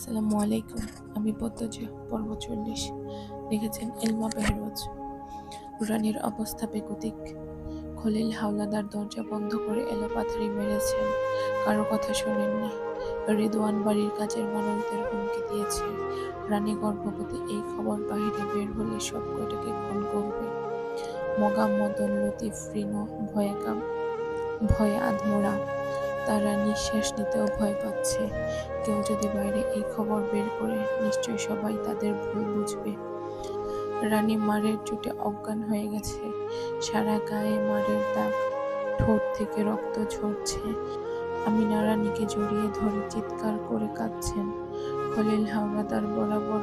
আসসালামু আলাইকুম। আমি পদ্মজা, পর্ব চল্লিশ। লিখেছেন এলমা বেহরোজ। রানীর অবস্থা বেকুতিক খলিল হাওলাদার দরজা বন্ধ করে এলো পাথারি মেরেছেন। কারও কথা শোনেননি। রিদওয়ান বাড়ির কাজের মানুষদের হুমকি দিয়েছে। রানী গর্ভবতী এই খবর বাহিরে বের হলে সব কটাকে খুন করবে? মগা মদন, লতিফ, রিনো, ভয়ে কাম, ভয়ে আধমোড়া তারা নিঃশ্বাস নিতেও ভয় পাচ্ছে। কেউ যদি বাইরে এই খবর বের করে, নিশ্চয় সবাই তাদের ভুল বুঝবে। রানী মারের চোটে অজ্ঞান হয়ে গেছে। সারা গায়ে মারের দাগ, ঠোঁট থেকে রক্ত ঝরছে। আমি রানীকে জড়িয়ে ধরে চিৎকার করে কাঁদছেন। খলিল হাওলাদার বরাবর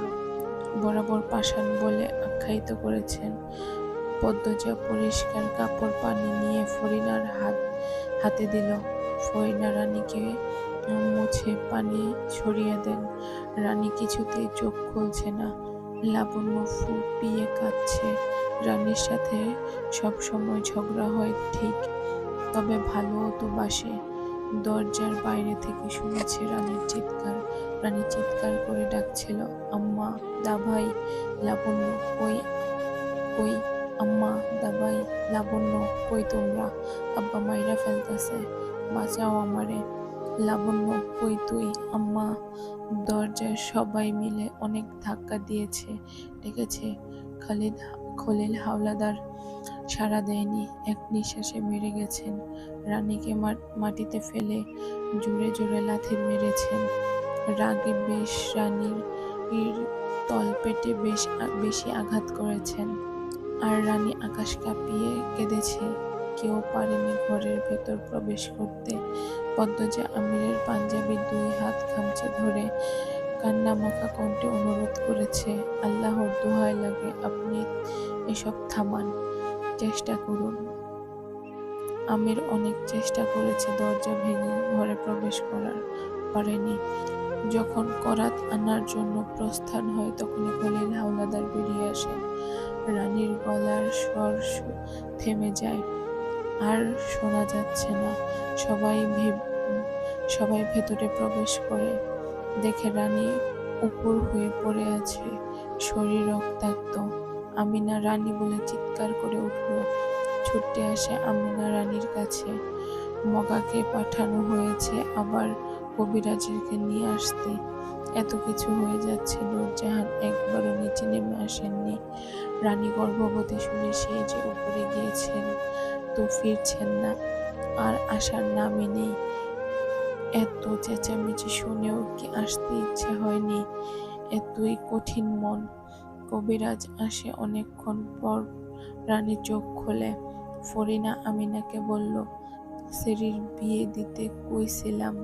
বরাবর পাষাণ বলে আখ্যায়িত করেছেন, পদ্মজা পরিষ্কার কাপড় পানি নিয়ে ফরিনার হাত, হাতে দিল। ফরিনা রানীকে মুছে পানি ছড়িয়ে দেন। রানী কিছুতেই চোখ খুলছে না। লাবণ্য ফুপিয়ে কাঁদছে। রানীর সাথে সব সময় ঝগড়া হয় ঠিক, তবে ভালোও তো বাসে। দরজার বাইরে থেকে শুনেছে রানীর চিৎকার। রানী চিৎকার করে ডাকছিল, আম্মা দাভাই লাবণ্য, ওই ওই, আম্মা দাবাই লাবণ্য, কই তোমরা? আব্বা মাইরা ফেলতাছে। বাঁচাও আমারে। লাবণ্য কই তুই, আম্মা। দরজায় সবাই মিলে অনেক ধাক্কা দিয়েছে, ডেকেছে। খালিদ, খলিল হাওলাদার সাড়া দেয়নি, এক নিঃশ্বাসে মেরে গেছেন। রানীকে মাটিতে ফেলে জোরে জোরে লাথি মেরেছেন। রাগে বেশ রানীর তলপেটে বেশ বেশি আঘাত করেছেন। আর রানী আকাশ কাঁপিয়ে কেঁদেছে। কেউ পারেনি ঘরের ভেতর প্রবেশ করতে। পদ্মজা আমিরের পাঞ্জাবির দুই হাত খামচে ধরে কান্না কান্নামাখা কণ্ঠে অনুরোধ করেছে, আল্লাহর দোহাই লাগে, আপনি এসব থামান, চেষ্টা করুন। আমির অনেক চেষ্টা করেছে দরজা ভেঙে ঘরে প্রবেশ করার, পারেনি। যখন করাত আনার জন্য প্রস্থান হয়, তখনই খলিল হাওলাদার বেরিয়ে আসেন রানীর গলার স্বর থেমে যায়। আর শোনা যাচ্ছে না। সবাই সবাই ভেতরে প্রবেশ করে। দেখে রানী উপর হয়ে পড়ে আছে। শরীর রক্তাক্ত। আমিনা রানী বলে চিৎকার করে উঠল। ছুটে আসে আমিনা রানীর কাছে। মগাকে পাঠানো হয়েছে আবার কবিরাজকে নিয়ে আসতে। এত কিছু হয়ে যাচ্ছে নূরজাহান একবারও নিচে নেমে আসেননি। রানী গর্ভবতী শুনে সেই যে উপরে গিয়েছেন তো ফিরছেন না। আর আসার নামই নেই। এত চেঁচামেচি শুনেও কি আসতে ইচ্ছে হয়নি? এতই কঠিন মন। কবিরাজ আসে অনেকক্ষণ পর রানী চোখ খোলে। ফরিনা আমিনাকে বলল, সেরির বিয়ে দিতে কইছিলাম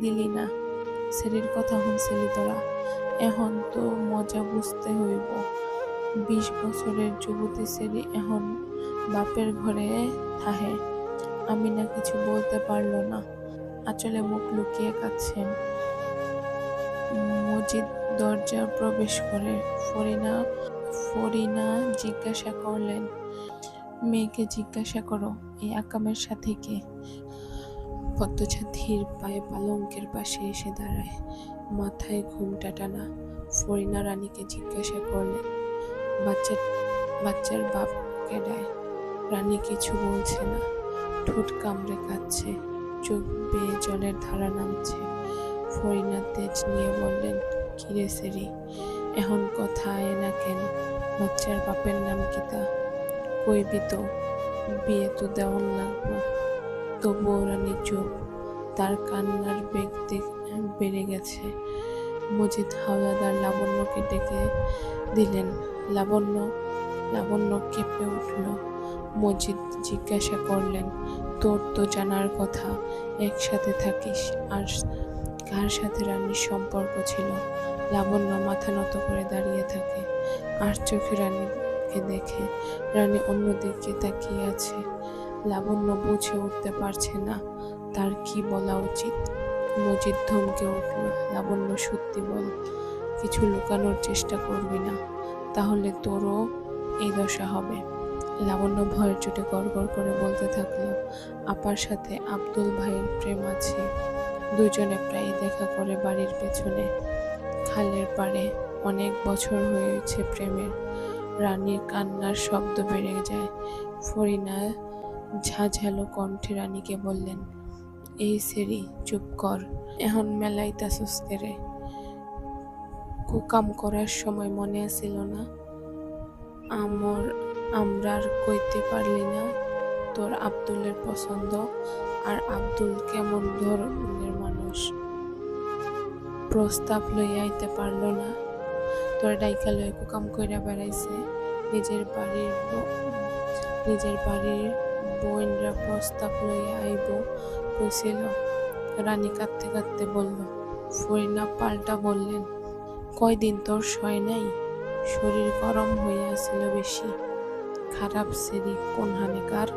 দিলি না। সেরির কথা শুনছিলি তোরা। এখন তো মজা বুঝতে হইব। বিশ বছরের যুবতী সেরি এখন বাপের ঘরে থাহে আমিনা কিছু বলতে পারল না। আঁচলে মুখ লুকিয়ে কাঁদছেন। মজিদ দরজা প্রবেশ করে ফরিনা ফরিনা জিজ্ঞাসা করলেন, মেয়েকে জিজ্ঞাসা করো, এই আকামের সাথে কে? পদ্মজা ধীর পায়ে পালঙ্কের পাশে এসে দাঁড়ায়। মাথায় ঘুমটা টানা। ফরিনা রানীকে জিজ্ঞাসা করলেন, বাচ্চার বাচ্চার বাপ কেডায় রানী কিছু বলছে না। ঠোঁট কামড়ে কাচ্ছে চোখ বেয়ে জলের ধারা নামছে। ফরিনা তেজ নিয়ে বললেন, কিরে সেরি, এখন কথা আয় না কেন? বাচ্চার বাপের নাম কিতা কইবি তো, বিয়ে তো দেওয়ান লাগবো। তবুও রানী চোখ তার কান্নার বেগ বেড়ে গেছে। মজিদ হাওলাদার লাবণ্যকে ডেকে দিলেন। লাবণ্য লাবণ্য কেঁপে উঠল। মজিদ জিজ্ঞাসা করলেন, তোর তো জানার কথা, একসাথে থাকিস। আর কার সাথে রানীর সম্পর্ক ছিল? লাবণ্য মাথা নত করে দাঁড়িয়ে থাকে। আর চোখে রানীকে দেখে, রানী অন্যদিকে তাকিয়ে আছে। লাবণ্য বুঝে উঠতে পারছে না, তার কি বলা উচিত? মজিদ ধমকে উঠল, লাবণ্য, সত্যি বল, কিছু লুকানোর চেষ্টা করবি না। তাহলে তোরও এই দশা হবে। লাবণ্য ভয়ের চোটে গড় করে বলতে থাকল, আপার সাথে আব্দুল ভাইয়ের প্রেম আছে। দুজনে প্রায় দেখা করে বাড়ির পেছনে। খালের পাড়ে অনেক বছর হয়েছে প্রেমের। রানীর কান্নার শব্দ বেড়ে যায়। ফরিনা ঝাঝালো কণ্ঠে রানীকে বললেন, এই সেরি, চুপ কর। এখন মেলাই মেলাইতাছস কেরে কুকাম করার সময় মনে আসিল না। আমর আমরার কইতে পারলি না তোর আব্দুলের পছন্দ আর আব্দুল কেমন ধরনের মানুষ। প্রস্তাব লইয়া আইতে পারল না। তোর ডাইকা লয়ে কাম কইরা বেড়াইছে। নিজের বাড়ির নিজের বাড়ির বোনরা প্রস্তাব লইয়া আইব কইছিল। রানী কাঁদতে কাঁদতে বলল, ফরিনা পাল্টা বললেন, কয়দিন তোর সয় নাই? শরীর গরম হইয়া ছিল বেশি। খারাপ সেরি কোন হানেকার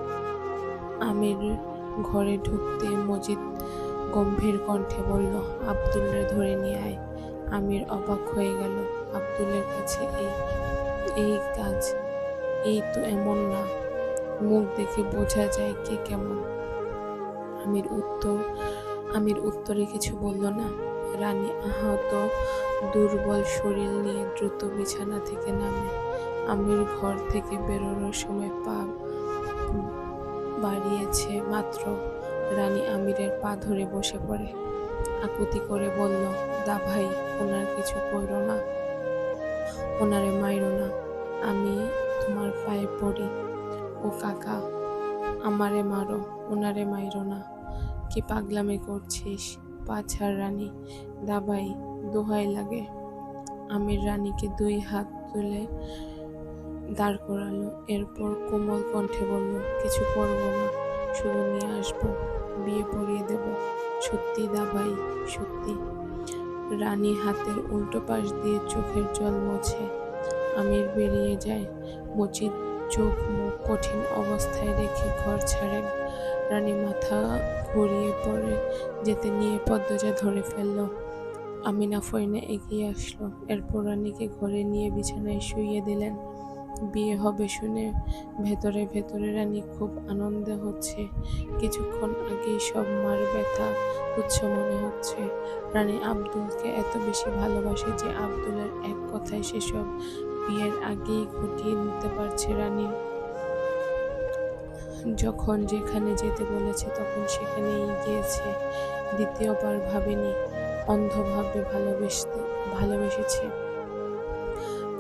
আমির ঘরে ঢুকতে মজিদ গম্ভীর কণ্ঠে বলল, আব্দুলের ধরে নিয়ে আয়। আমির অবাক হয়ে গেল, আব্দুলের কাছে এই এই কাজ, এই তো এমন না। মুখ দেখে বোঝা যায় কে কেমন। আমির উত্তর, আমির উত্তরে কিছু বলল না। রানী আহত, দুর্বল শরীর নিয়ে দ্রুত বিছানা থেকে নামে। আমির ঘর থেকে বেরোনোর সময় পা বাড়িয়েছে মাত্র। রানী আমিরের পা ধরে বসে পড়ে। আকুতি করে বলল, দা ভাই, ওনার কিছু করো না। ওনারে মাইরো না। আমি তোমার পায়ে পড়ি। ও কাকা, আমারে মারো, ওনারে মাইরো না। কি পাগলামি করছিস? পাছার রানী। দাবাই দোহাই লাগে। আমির রানীকে দুই হাত তুলে দাঁড় করালো। এরপর কোমল কণ্ঠে বলল, কিছু করব না, শুধু নিয়ে আসব, বিয়ে পড়িয়ে দেব। সত্যি দাবাই সত্যি। রানী হাতের উল্টো পাশ দিয়ে চোখের জল মোছে। আমির বেরিয়ে যায়। মজিদ চোখ মুখ কঠিন অবস্থায় রেখে ঘর ছাড়েন। রানী মাথা ঘুরিয়ে পড়ে, যেতে নিয়ে পদ্মজা ধরে ফেলল। আমিনা ফইনে এগিয়ে আসলো। এরপর রানীকে ঘরে নিয়ে বিছানায় শুইয়ে দিলেন। বিয়ে হবে শুনে ভেতরে ভেতরে রানী খুব আনন্দে হচ্ছে। কিছুক্ষণ আগেই সব মার ব্যথা তুচ্ছ মনে হচ্ছে। রানী আব্দুলকে এত বেশি ভালোবাসে যে আব্দুলের এক কথায় সেসব বিয়ের আগেই ঘটিয়ে নিতে পারছে রানী। যখন যেখানে যেতে বলেছে তখন সেখানেই গিয়েছে। দ্বিতীয়বার ভাবেনি, অন্ধভাবে ভালোবেসতে ভালোবেসেছে।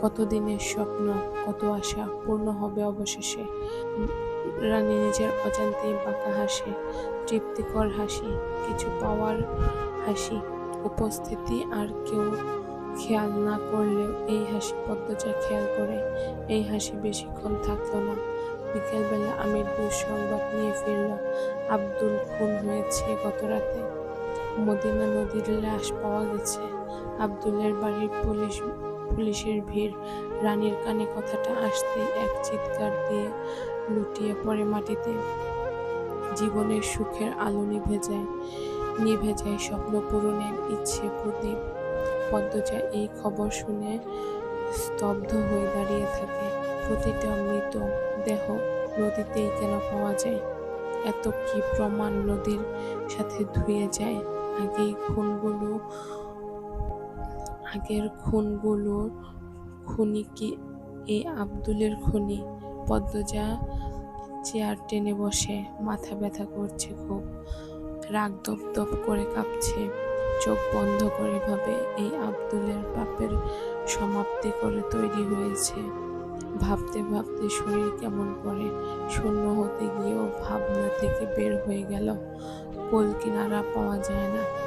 কতদিনের স্বপ্ন, কত আশা পূর্ণ হবে অবশেষে? রানী নিজের অজান্তেই বাঁকা হাসে, তৃপ্তিকর হাসি, কিছু পাওয়ার হাসি, উপস্থিতি আর কেউ খেয়াল না করলেও এই হাসি পদ্মজা খেয়াল করে, এই হাসি বেশিক্ষণ থাকল না। বিকেলবেলা আমির দুঃসংবাদ নিয়ে ফিরল, আব্দুল খুন হয়েছে গত রাতে মদিনা নদীর লাশ পাওয়া গেছে। আব্দুলের বাড়ির পুলিশ পুলিশের ভিড়, রানীর কানে কথাটা আসতেই এক চিৎকার দিয়ে লুটিয়ে পড়ে মাটিতে। জীবনের সুখের আলো নিভে যায় নিভে যায় স্বপ্ন পূরণের ইচ্ছে প্রদীপ। পদ্মজা এই খবর শুনে স্তব্ধ হয়ে দাঁড়িয়ে থাকে। প্রতিটা মৃত দেহ নদীতেই কেন পাওয়া যায়? এত কি প্রমাণ নদীর সাথে ধুয়ে যায়? আগে খুনগুলো আগের খুনগুলো খুনি কি এই আব্দুলের খুনি? পদ্মজা চেয়ার টেনে বসে, মাথা ব্যথা করছে খুব। রাগ দপ দপ করে কাঁপছে। চোখ বন্ধ করে ভাবে এই আব্দুলের পাপের সমাপ্তি করে তৈরি হয়েছে। ভাবতে ভাবতে শরীর কেমন করে? শূন্য হতে গিয়েও ভাবনা থেকে বের হয়ে গেল। কোল কিনারা পাওয়া যায় না।